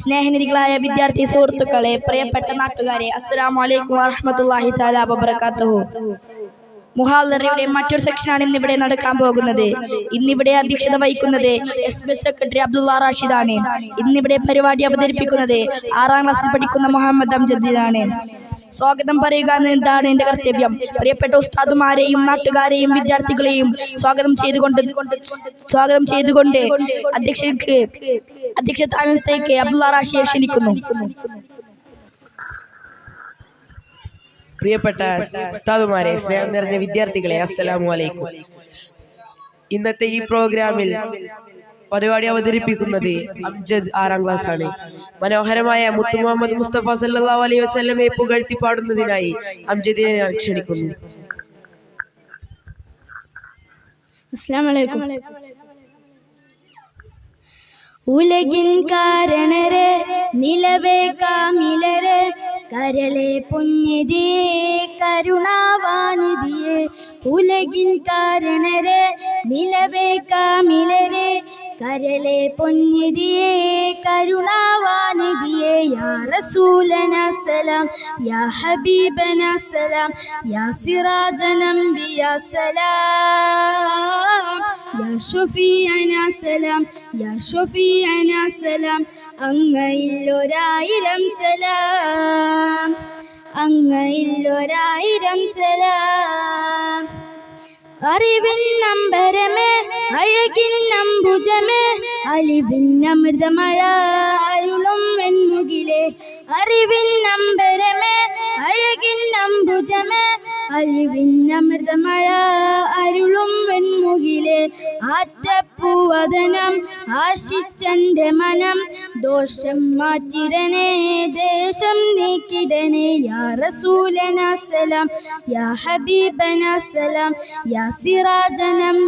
സ്നേഹനിധികളായ വിദ്യാർത്ഥി സുഹൃത്തുക്കളെ പ്രിയപ്പെട്ട നാട്ടുകാരെ അസ്സലാമു അലൈക്കും വറഹ്മത്തുള്ളാഹി തആല വബറകാതുഹു. മുഹാദറയുടെ മറ്റൊരു സെക്ഷനാണ് ഇന്നിവിടെ നടക്കാൻ പോകുന്നത്. ഇന്നിവിടെ അധ്യക്ഷത വഹിക്കുന്നത് എസ് ബി സെക്രട്ടറി അബ്ദുള്ള റാഷിദാണ്. ഇന്നിവിടെ പരിപാടി അവതരിപ്പിക്കുന്നത് ആറാം ക്ലാസ്സിൽ പഠിക്കുന്ന മുഹമ്മദ് അംജദ്ദീനാണ്. സ്വാഗതം പറയുക എന്നതാണ് എന്റെ കർത്തവ്യം. പ്രിയപ്പെട്ട ഉസ്താദുമാരെയും നാട്ടുകാരെയും വിദ്യാർത്ഥികളെയും സ്വാഗതം ചെയ്തുകൊണ്ട് സ്വാഗതം ചെയ്തുകൊണ്ട് അധ്യക്ഷർക്ക് അധ്യക്ഷ സ്ഥാനത്തേക്ക് അബ്ദുള്ള റാഷിയെ ക്ഷണിക്കുന്നു. പ്രിയപ്പെട്ട ഉസ്താദുമാരെ സ്നേഹം നിറഞ്ഞ വിദ്യാർത്ഥികളെ അസ്സലാമു അലൈക്കും. ഇന്നത്തെ ഈ പ്രോഗ്രാമിൽ പരിപാടി അവതരിപ്പിക്കുന്നത് അംജദ് ആറാം ക്ലാസ് ആണ്. മനോഹരമായ മുത്തു മുഹമ്മദ് മുസ്തഫ സല്ലാ അലൈ വസ്ലമെ പുകഴ്ത്തി പാടുന്നതിനായി അംജദിനെ ക്ഷണിക്കുന്നു. ഉലകിൻ കാരണരെ നിലവേ കാമിലരെ കരളെ പുണ്യതിയെ കരുണാവാനിധിയെ. ഉലകിൻ കാരണരെ നിലവേ കാമിലരെ കരളെ പൊന്നിധിയെ കരുണാവാനിധിയെ യാ റസൂലന സലാം യാ ഹബീബന സലാം യാ സിറാജനംബിയ സലാം യാ ഷഫീഅന സലാം യാ ഷഫീഅന സലാം അങ്ങയിൽ ഒരായിരം സലാം അങ്ങയിൽ ഒരായിരം സലാം. അറിവിൻ നമ്പരമേ അഴകിൻ നമ്പുജമേ അലിവിൻ അമൃതമഴ അരുളും വെൺമുകിലെ. അറിവിൻ നമ്പരമേ അഴകിൻ നമ്പുജമേ അലിവിൻ അമൃതമഴ അരുളും വെൺമുകിലെ ആറ്റപ്പൂവതനം ആശിച്ചന്റെ മനം ദോഷം മാറ്റിടനെ ദേശം നീക്കിടനേ യാ റസൂലന സലാം യാ ഹബീബന സലാം യാ സിറാജനം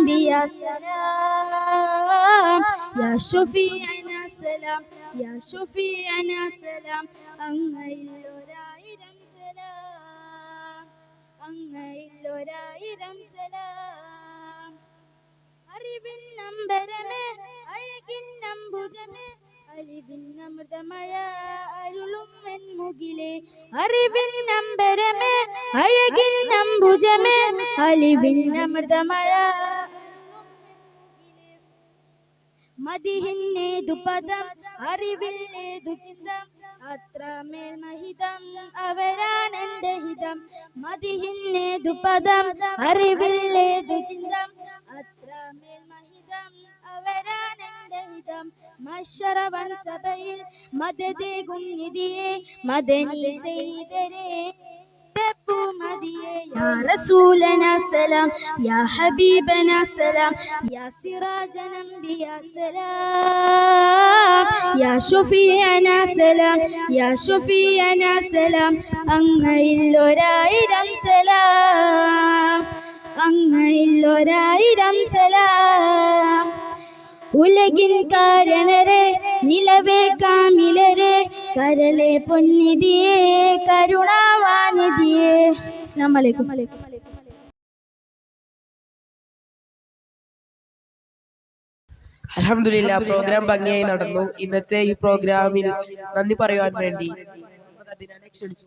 സലാം യാ ഷുഫിയനസലം സലാം യാ ഷുഫിയനസലം സലാം അങ്ങയിലൊരായിരം സലാം അങ്ങയിലൊരായിരം സലാം. അറിവിൻ നമ്പരമേ അഴകിൻ നമ്പുജമേ അറിവിൻ അമൃതമഴ അരുളും വെൺമുകിലേ. അറിവിൻ നമ്പരമേ അഴകിൻ നമ്പുജമേ അലിവിൻ അമൃതമഴ മതിഹിന്നേതു പദം അറിവില്ലേതു ചിന്തം. അത്രമേൽ മഹിതം അവരാണെന്റെ ഹിതം. മതിഹിന്നേതു പദം അറിവില്ലേതു ചിന്തം. അത്രമേൽ മഹിതം അവരാണെന്റെ ഹിതം. മഷറവൻ സഭയിൽ മതദേ നിധിയെ മദനി ചെയ്തരേ മതിയെ യാ റസൂലന സലാം യാ ഹബീബന സലാം യാ സിറാജന സലാം യാ ഷഫീഅന സലാം യാ ഷഫീഅന സലാം അങ്ങയില്ലൊരായിരം സലാം അങ്ങയില്ലൊരായിരം സലാം ഉലകിൻ കാരണരെ നിലവേ കാമിലരെ കരളെ പൊന്നിധിയെ കരുണാവാനിധിയെ. അസ്സലാമു അലൈക്കും അലഹമില്ല പ്രോഗ്രാം ഭംഗിയായി നടന്നു. ഇന്നത്തെ ഈ പ്രോഗ്രാമിൽ നന്ദി പറയുവാൻ വേണ്ടി. ക്ഷണിച്ചു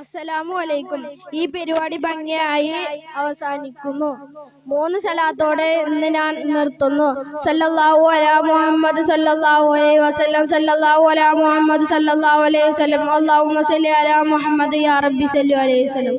അസ്സലാമു അലൈക്കും. ഈ പരിപാടി ഭംഗിയായി അവസാനിക്കുന്നു. മൂന്ന് സലാത്തോടെ ഇന്ന് ഞാൻ നിർത്തുന്നു. സല്ലല്ലാഹു അലാ മുഹമ്മദ് സല്ലല്ലാഹു അലൈഹി വസല്ലം സല്ലല്ലാഹു അലാ മുഹമ്മദ് സല്ലല്ലാഹു അലൈഹി വസല്ലം. അല്ലാഹുമ്മ സല്ലി അലാ മുഹമ്മദ് യാ റബ്ബി സല്ലു അലൈഹി വസല്ലം.